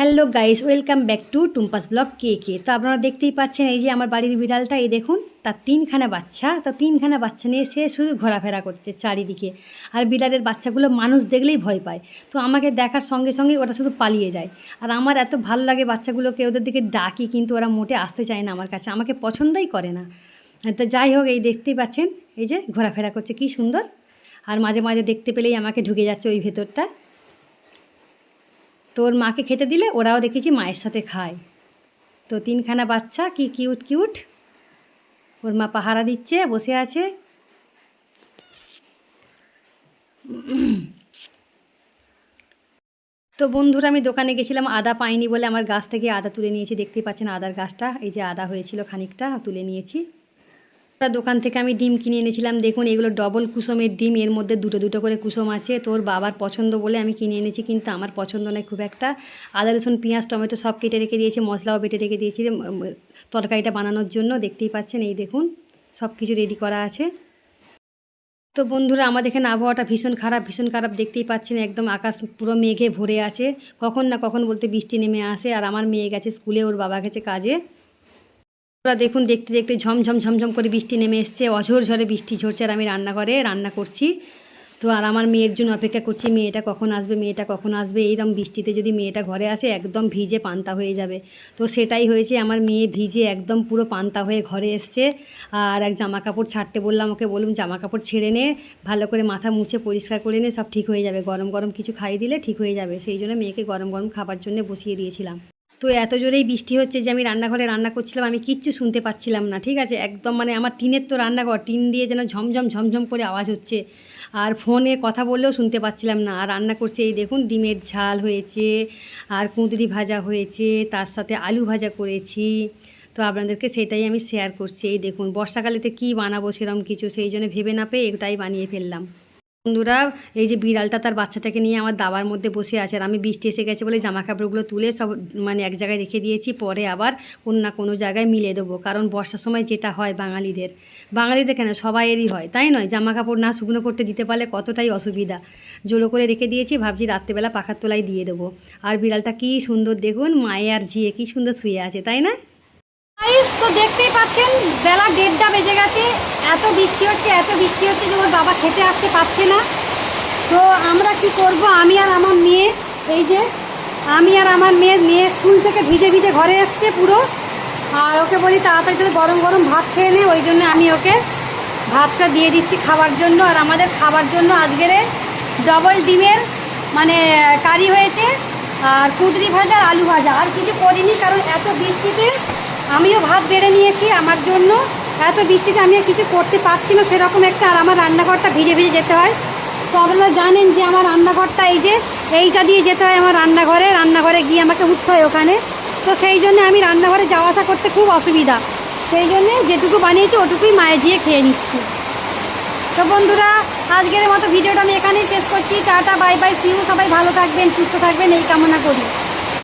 Hello guys, welcome back to Tumpa's blog কে কে। তো আপনারা দেখতেই পাচ্ছেন এই যে আমার বাড়ির বিড়ালটা, এই দেখুন, তার তিনখানা বাচ্চা। তো তিনখানা বাচ্চা নিয়ে সে শুধু ঘোরাফেরা করছে চারিদিকে। আর বিড়ালের বাচ্চাগুলো মানুষ দেখলেই ভয় পায়। তো আমাকে দেখার সঙ্গে সঙ্গে ওরা শুধু পালিয়ে যায়। আর আমার এত ভালো লাগে বাচ্চাগুলোকে, ওদের দিকে ডাকি, কিন্তু ওরা মোটে আসতে চায় না আমার কাছে। আমাকে পছন্দই করে না। তো যাই হোক, এই দেখতেই পাচ্ছেন, এই যে ঘোরাফেরা করছে, কি সুন্দর। আর মাঝে মাঝে দেখতে পেলেই আমাকে ঢুকে যাচ্ছে ওই ভেতরটা। তো ওর মাকে খেতে দিলে ওরাও দেখেছি মায়ের সাথে খায়। তো তিনখানা বাচ্চা, কি কিউট কিউট ওর মা পাহারা দিচ্ছে, বসে আছে। তো বন্ধুরা, আমি দোকানে গেছিলাম, আদা পাইনি বলে আমার গাছ থেকে আদা তুলে নিয়েছি। দেখতেই পাচ্ছেন আদার গাছটা, এই যে আদা হয়েছিল খানিকটা, তুলে নিয়েছি। দোকান থেকে আমি ডিম কিনে এনেছিলাম। দেখুন, এগুলো ডবল কুসুমের ডিম, এর মধ্যে দুটো দুটো করে কুসুম আছে। তোর বাবার পছন্দ বলে আমি কিনে এনেছি, কিন্তু আমার পছন্দ নয় খুব একটা। আদা, রসুন, পেঁয়াজ, টমেটো সব কেটে রেখে দিয়েছি, মশলাও বেটে রেখে দিয়েছি। তরকারিটা বানানোর জন্য দেখতেই পাচ্ছেন, এই দেখুন, সব কিছু রেডি করা আছে। তো বন্ধুরা, আমাদের এখানে আবহাওয়াটা ভীষণ খারাপ ভীষণ খারাপ দেখতেই পাচ্ছেন, একদম আকাশ পুরো মেঘে ভরে আছে। কখন না কখন বলতে বৃষ্টি নেমে আসে, আর আমার মেয়ে গেছে স্কুলে, ওর বাবা গেছে কাজে। ওরা দেখুন, দেখতে দেখতে ঝমঝম ঝমঝম করে বৃষ্টি নেমে এসছে, অঝোর ঝরে বৃষ্টি ঝরছে আর আমি রান্নাঘরে রান্না করছি। তো আর আমার মেয়ের জন্য অপেক্ষা করছি, মেয়েটা কখন আসবে, মেয়েটা কখন আসবে, এইরকম বৃষ্টিতে যদি মেয়েটা ঘরে আসে, একদম ভিজে পান্তা হয়ে যাবে। তো সেটাই হয়েছে, আমার মেয়ে ভিজে একদম পুরো পান্তা হয়ে ঘরে এসছে। আর এক জামা কাপড় ছাড়তে বললাম ওকে, বলুন জামা কাপড় ছেড়ে নে, ভালো করে মাথা মুছে পরিষ্কার করে নে, সব ঠিক হয়ে যাবে। গরম গরম কিছু খাইয়ে দিলে ঠিক হয়ে যাবে। সেই জন্য মেয়েকে গরম গরম খাবার জন্য বসিয়ে দিয়েছিলাম। তো এত জোরেই বৃষ্টি হচ্ছে যে আমি রান্নাঘরে রান্না করছিলাম, আমি কিচ্ছু শুনতে পাচ্ছিলাম না, ঠিক আছে? একদম মানে আমার টিনের তো রান্নাঘর, টিন দিয়ে যেন ঝমঝম ঝমঝম করে আওয়াজ হচ্ছে। আর ফোনে কথা বললেও শুনতে পাচ্ছিলাম না। আর রান্না করছে এই দেখুন, ডিমের ঝাল হয়েছে, আর কুঁদরি ভাজা হয়েছে, তার সাথে আলু ভাজা করেছি। তো আপনাদেরকে সেটাই আমি শেয়ার করছি। এই দেখুন, বর্ষাকালেতে কী বানাবো সেরকম কিছু, সেই জন্য ভেবে না পেয়ে এটাই বানিয়ে ফেললাম। বন্ধুরা, এই যে বিড়ালটা তার বাচ্চাটাকে নিয়ে আমার দাবার মধ্যে বসে আছে আর আমি বৃষ্টি এসে গেছে বলে জামা কাপড়গুলো তুলে সব মানে এক জায়গায় রেখে দিয়েছি, পরে আবার কোনো না কোনো জায়গায় মিলে দেবো। কারণ বর্ষার সময় যেটা হয় বাঙালিদের বাঙালিদের কেন? সবাইয়েরই হয়, তাই নয়? জামা কাপড় না শুকনো করতে দিতে পারলে কতটাই অসুবিধা। জোলো করে রেখে দিয়েছি, ভাবছি রাত্রেবেলা পাখার তলায় দিয়ে দেবো। আর বিড়ালটা কি সুন্দর দেখুন, মায়ে আর ঝিয়ে কি সুন্দর শুয়ে আছে, তাই না তো দেখতেই পাচ্ছেন, বেলা দেড়টা বেজে গেছে। এত বৃষ্টি হচ্ছে, এত বৃষ্টি হচ্ছে যে ওর বাবা খেতে আসতে পারছে না। তো আমরা কি করব, আমি আর আমার মেয়ে, এই যে, আমি আর আমার মেয়ে মেয়ে স্কুল থেকে ভিজে ভিজে ঘরে এসছে পুরো। আর ওকে বলি তাড়াতাড়ি করে গরম গরম ভাত খেয়ে নে, ওই জন্য আমি ওকে ভাতটা দিয়ে দিচ্ছি খাবার জন্য। আর আমাদের খাবার জন্য আজকের ডবল ডিমের মানে কারি হয়েছে, আর কুদরি ভাজা আর আলু ভাজা। আর কিছু করিনি, কারণ এত বৃষ্টিতে আমিও ভাত বেড়ে নিয়েছি আমার জন্য। এত বৃষ্টিতে আমি কিছু করতে পারছি না, সেরকম একটা আর আমার রান্নাঘরটা ভিজে ভিজে যেতে হয়। তো আপনারা জানেন যে আমার রান্নাঘরটা এই যে, এইটা দিয়ে যেতে হয় আমার রান্নাঘরে রান্নাঘরে গিয়ে আমাকে উঠতে হয় ওখানে। তো সেই জন্য আমি রান্নাঘরে যাওয়া আসা করতে খুব অসুবিধা। সেই জন্যে যেটুকু বানিয়েছি, ওটুকুই মায়ে দিয়ে খেয়ে নিচ্ছি। তো বন্ধুরা, আজকের মতো ভিডিওটা আমি এখানেই শেষ করছি। টাটা, বাই বাই সিউ সবাই ভালো থাকবেন, সুস্থ থাকবেন, এই কামনা করি।